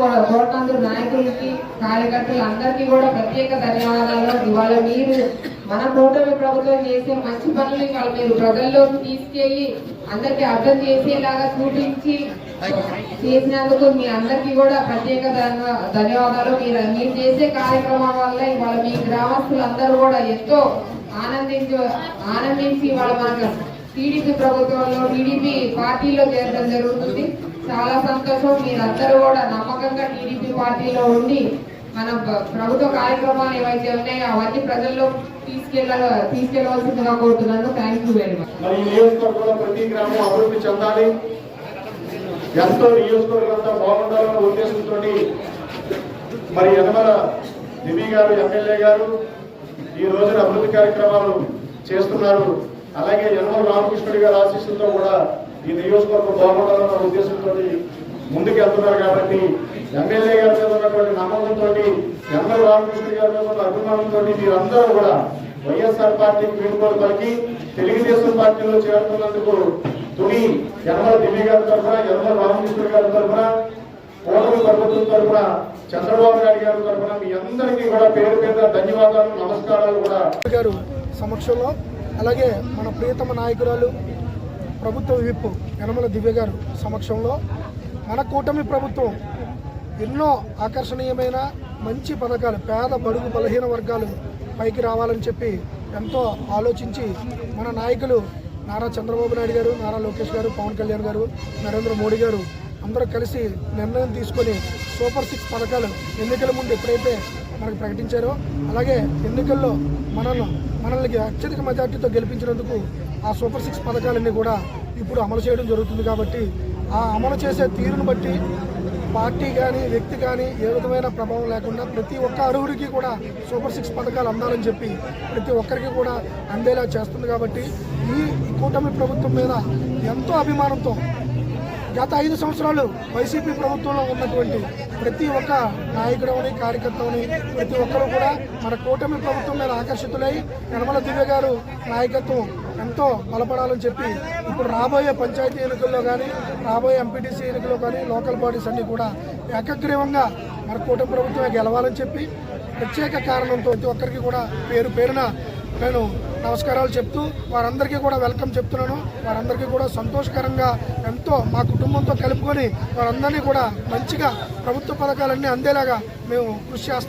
కూడా నాయకులకి కార్యకర్తలు అందరికీ కూడా ప్రత్యేక ధన్యవాదాలు. ఇవాళ మీరు మన కూటమి ప్రభుత్వం చేసే మంచి పనులు ఇవాళ మీరు ప్రజల్లోకి తీసుకెళ్ళి అందరికీ అర్థం చేసేలాగా చూపించి చేసినందుకు మీ అందరికీ కూడా ప్రత్యేక ధన్యవాదాలు. మీరు మీరు చేసే కార్యక్రమం వల్ల ఇవాళ మీ గ్రామస్తులు అందరూ కూడా ఎంతో ఆనందించి ఆనందించి ఇవాళ మనకు టీడీపీ ప్రభుత్వంలో టీడీపీ పార్టీలో చేరడం జరుగుతుంది. చాలా సంతోషం. మీరందరూ కూడా నమ్మకంగా టీడీపీ పార్టీలో ఉండి మన ప్రభుత్వ కార్యక్రమాలు ఏవైతే ఉన్నాయో అవన్నీ ప్రజల్లో తీసుకెళ్ళ తీసుకెళ్ళవలసిందిగా కోరుతున్నాను. థ్యాంక్ యూ వెరీ మచ్ మరి నియోజకవర్గంలో ప్రతి గ్రామం అభివృద్ధి చెందాలి. ఎంతో నియోజకవర్గం అంతా బాగుండాలన్న ఉద్దేశంతో మరి యనమల దివి గారు ఎమ్మెల్యే గారు ఈ రోజున అభివృద్ధి కార్యక్రమాలు చేస్తున్నారు. అలాగే యనమల రామకృష్ణుడి గారి ఆశీస్సులతో కూడా ఈ నియోజకవర్గం బాగుండాలన్న ఉద్దేశంతో ముందుకు వెళ్తున్నారు కాబట్టి ఎమ్మెల్యే గారి మీద ఉన్నటువంటి నమ్మకంతో యనమల రామకృష్ణ గారి మీద ఉన్న అభిమానంతో మీరందరూ కూడా వైఎస్ఆర్ పార్టీకి వీడుకోలు పలికి తెలుగుదేశం పార్టీలో చేరుతున్నందుకు తుని యనమల దివ్య గారి తరఫున యనమల రామకృష్ణ గారి తరఫున కూటమి ప్రభుత్వం తరఫున చంద్రబాబు నాయుడు గారి తరఫున మీ అందరికీ కూడా పేరు పేరు ధన్యవాదాలు నమస్కారాలు కూడా. గారు సమక్షంలో అలాగే మన ప్రియతమ నాయకురాలు ప్రభుత్వ విప్ యనమల దివ్య గారు సమక్షంలో మన కూటమి ప్రభుత్వం ఎన్నో ఆకర్షణీయమైన మంచి పథకాలు పేద బడుగు బలహీన వర్గాలు పైకి రావాలని చెప్పి ఎంతో ఆలోచించి మన నాయకులు నారా చంద్రబాబు నాయుడు గారు నారా లోకేష్ గారు పవన్ కళ్యాణ్ గారు నరేంద్ర మోడీ గారు అందరూ కలిసి నిర్ణయం తీసుకొని సూపర్ సిక్స్ పథకాలు ఎన్నికల ముందు ఎప్పుడైతే మనకు ప్రకటించారో అలాగే ఎన్నికల్లో మనల్ని మనల్ని అత్యధిక మెజార్టీతో గెలిపించినందుకు ఆ సూపర్ సిక్స్ పథకాలన్నీ కూడా ఇప్పుడు అమలు చేయడం జరుగుతుంది కాబట్టి ఆ అమలు చేసే తీరును బట్టి పార్టీ కానీ వ్యక్తి కానీ ఏ విధమైన ప్రభావం లేకుండా ప్రతి ఒక్క అర్హుడికి కూడా సూపర్ సిక్స్ పథకాలు అందాలని చెప్పి ప్రతి ఒక్కరికి కూడా అందేలా చేస్తుంది కాబట్టి ఈ కూటమి ప్రభుత్వం మీద ఎంతో అభిమానంతో గత ఐదు సంవత్సరాలు వైసీపీ ప్రభుత్వంలో ఉన్నటువంటి ప్రతి ఒక్క నాయకుడవని కార్యకర్తని ప్రతి ఒక్కరూ కూడా మన కూటమి ప్రభుత్వం మీద ఆకర్షితులై యనమల దివ్య గారు నాయకత్వం ఎంతో బలపడాలని చెప్పి ఇప్పుడు రాబోయే పంచాయతీ ఎన్నికల్లో కానీ రాబోయే ఎంపీటీసీ ఎన్నికల్లో కానీ లోకల్ బాడీస్ అన్నీ కూడా ఏకగ్రీవంగా మన కూటమి ప్రభుత్వమే గెలవాలని చెప్పి ప్రత్యేక కారణంతో ప్రతి ఒక్కరికి కూడా పేరు పేరున నేను నమస్కారాలు చెప్తూ వారందరికీ కూడా వెల్కమ్ చెప్తున్నాను. వారందరికీ కూడా సంతోషకరంగా ఎంతో మా కుటుంబంతో కలుపుకొని వారందరినీ కూడా మంచిగా ప్రభుత్వ పథకాలన్నీ అందేలాగా మేము కృషి చేస్తాం.